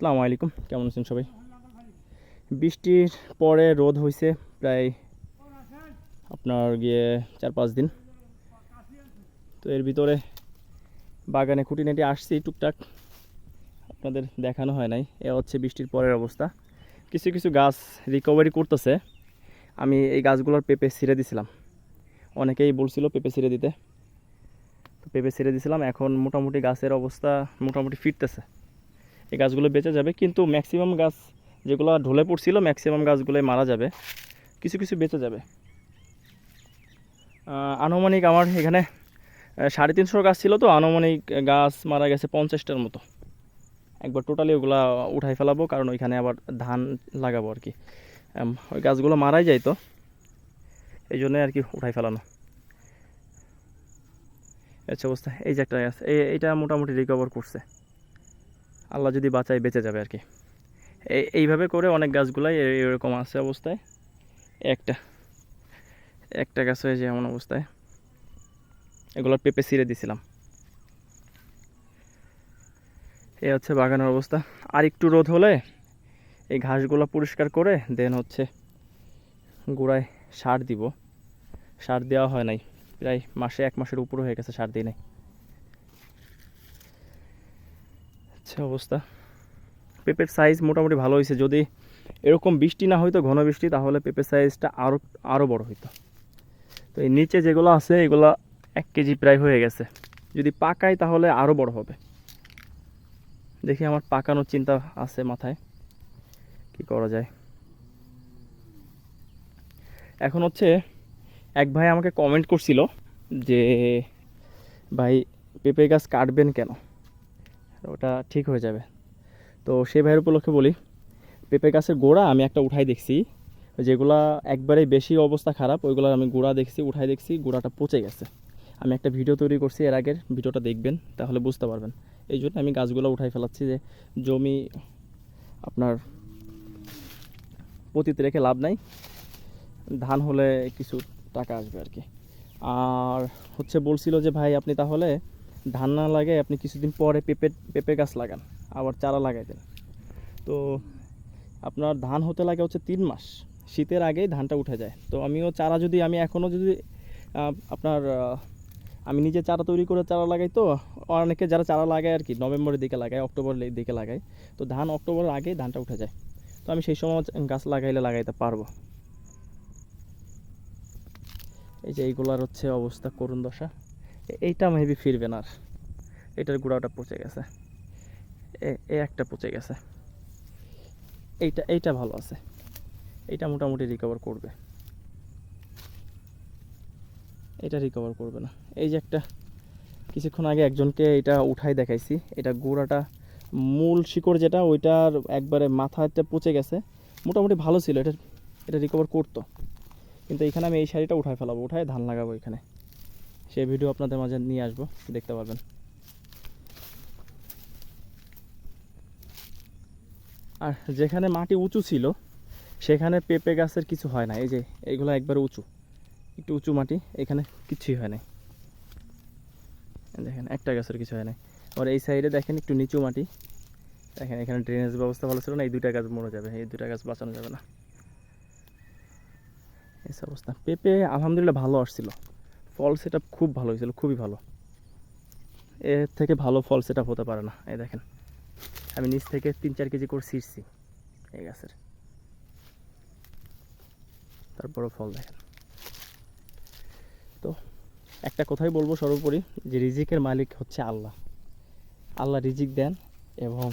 আসসালামু আলাইকুম। কেমন আছেন সবাই? বৃষ্টির পরে রোদ হয়েছে প্রায় আপনার গিয়ে চার পাঁচ দিন। তো এর ভিতরে বাগানে খুঁটিনাটি আসছি টুকটাক। আপনাদের দেখানো হয় নাই। এ হচ্ছে বৃষ্টির পরের অবস্থা। কিছু কিছু গাছ রিকভারি করতেছে। আমি এই গাছগুলোর পেঁপে ছিঁড়ে দিছিলাম। অনেকেই বলছিল পেঁপে ছিঁড়ে দিতে। তো পেঁপে ছিঁড়ে দিছিলাম। এখন মোটামুটি গাছের অবস্থা মোটামুটি ফিরতেছে। এই গাছগুলো বেঁচে যাবে। কিন্তু ম্যাক্সিমাম গাছ যেগুলো ঢলে পড়ছিল ম্যাক্সিমাম গাছগুলোই মারা যাবে। কিছু কিছু বেঁচে যাবে। আনুমানিক আমার এখানে সাড়ে তিনশো গাছ ছিল তো, আনুমানিক গাছ মারা গেছে পঞ্চাশটার মতো। একবার টোটালি ওগুলো উঠাই ফেলাবো, কারণ ওইখানে আবার ধান লাগাবো আর কি। ওই গাছগুলো মারাই যায় তো। এই জন্যে আর কি উঠাই ফেলানো। আচ্ছা অবস্থা, এই যে একটা গাছ এই এইটা মোটামুটি রিকভার করছে। আল্লাহ যদি বাঁচায় বেঁচে যাবে আর কি এই এইভাবে করে অনেক গাছগুলাই এরকম আছে অবস্থায়। একটা। একটা গাছ হয়েছে এমন অবস্থায়। এগুলোর পেঁপে ছিঁড়ে দিছিলাম। এই হচ্ছে বাগানের অবস্থা। আর একটু রোদ হলে এই ঘাসগুলো পরিষ্কার করে দেন হচ্ছে গোড়ায় সার দিব। সার দেওয়া হয় নাই। প্রায় মাসে এক মাসের উপরে হয়ে গেছে সার দিই নাই। আচ্ছা অবস্থা। পেঁপের সাইজ মোটামুটি ভালো হয়েছে। যদি এরকম বৃষ্টি না হইতো, ঘন বৃষ্টি, তাহলে পেঁপের সাইজটা আরও আরও বড় হইতো। তো এই নিচে যেগুলো আছে, এগুলো এক কেজি প্রায় হয়ে গেছে। যদি পাকায়, তাহলে আরও বড় হবে। দেখি আমার পাকানোর চিন্তা আছে মাথায়। কি করা যায়? এখন হচ্ছে এক ভাই আমাকে কমেন্ট করছিল যে, ভাই, পেঁপে গাছ কাটবেন কেন? ওটা ঠিক হয়ে যাবে। তো সেই ভাইয়ের উপলক্ষে বলি, পেঁপে গাছের গোড়া আমি একটা উঠাই দেখছি, যেগুলা একবারে বেশি অবস্থা খারাপ ওইগুলো আমি গোড়া দেখছি, উঠাই দেখছি, গোড়াটা পচে গেছে। আমি একটা ভিডিও তৈরি করছি, এর আগের ভিডিওটা দেখবেন, তাহলে বুঝতে পারবেন। এই জন্য আমি গাছগুলো উঠাই ফেলাচ্ছি যে জমি আপনার পতিতে রেখে লাভ নাই, ধান হলে কিছু টাকা আসবে আর কি। আর হচ্ছে বলছিল যে ভাই আপনি তাহলে ধান না লাগে আপনি কিছুদিন পরে পেঁপে পেঁপে গাছ লাগান, আবার চারা লাগাই দেন। তো আপনার ধান হতে লাগে হচ্ছে তিন মাস। শীতের আগেই ধানটা উঠে যায়। তো আমিও চারা যদি, আমি এখনও যদি আপনার আমি নিজে চারা তৈরি করে চারা লাগাই তো, অনেকে যারা চারা লাগায় আর কি, নভেম্বরের দিকে লাগায়, অক্টোবরের দিকে লাগায়, তো ধান অক্টোবরের আগেই ধানটা উঠে যায়। তো আমি সেই সময় গাছ লাগাইলে লাগাইতে পারব। এই যে এইগুলার হচ্ছে অবস্থা, করুণ দশা। এইটা মেবি ফিরবে না এটার গোড়াটা পচে গেছে। এ- এ একটা পচে গেছে। এইটা এইটা ভালো আছে। এইটা মোটামুটি রিকভার করবে। এটা রিকভার করবে না। এই যে একটা, কিছুক্ষণ আগে একজনকে এটা উঠাই দেখাইছি। এটা গোড়াটা মূল শিকড় যেটা, ওইটার একবারে মাথাটা পচে গেছে। মোটামুটি ভালো ছিল। এটা এটা রিকভার করতো। কিন্তু এখানে আমি এই শাড়িটা উঠায় ফেলাবো। উঠায় ধান লাগাবো এখানে। সেই ভিডিও আপনাদের মাঝে নিয়ে আসব দেখতে পারবেন। আর যেখানে মাটি উঁচু ছিল, সেখানে পেঁপে গাছের কিছু হয় না। এই যে, এইগুলো একবারে উঁচু। একটু উঁচু মাটি, এখানে কিছুই হয় নাই। দেখেন, একটা গাছের কিছু হয় নাই। আর এই সাইডে দেখেন, একটু নিচু মাটি। দেখেন, এখানে ড্রেনেজ ব্যবস্থা ভালো ছিল না, এই দুইটা গাছ মরে যাবে, এই দুইটা গাছ বাঁচানো যাবে না। এই অবস্থা। পেঁপে আলহামদুলিল্লাহ ভালো আসছিল। ফল সেট খুব ভালো হয়েছিল, খুবই ভালো। এর থেকে ভালো ফল সেট হতে পারে না, এই দেখেন। আমি নিচ থেকে তিন চার কেজি করে ছিঁড়ছি এই গাছের। তারপরে ফল দেখেন। তো একটা কথাই বলব সর্বোপরি, যে রিজিকের মালিক হচ্ছে আল্লাহ। আল্লাহ রিজিক দেন এবং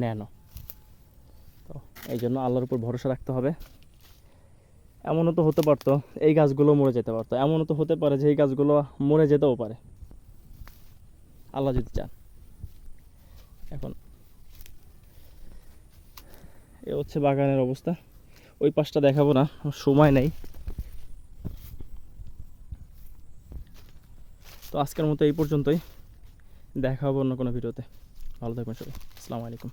নেনও। তো এই জন্য আল্লাহর উপর ভরসা রাখতে হবে। এমনও তো হতে পারতো, এই গাছগুলো মরে যেতে পারতো। এমনও তো হতে পারে যে এই গাছগুলো মরে যেতেও পারে। আল্লাহ যদি চান। এখন, এ হচ্ছে বাগানের অবস্থা। ওই পাশটা দেখাবো না সময় নেই। তো আজকের মতো এই পর্যন্তই। দেখা হবে অন্য কোনো ভিডিওতে। ভালো থাকবেন সবাই। আসসালামু আলাইকুম।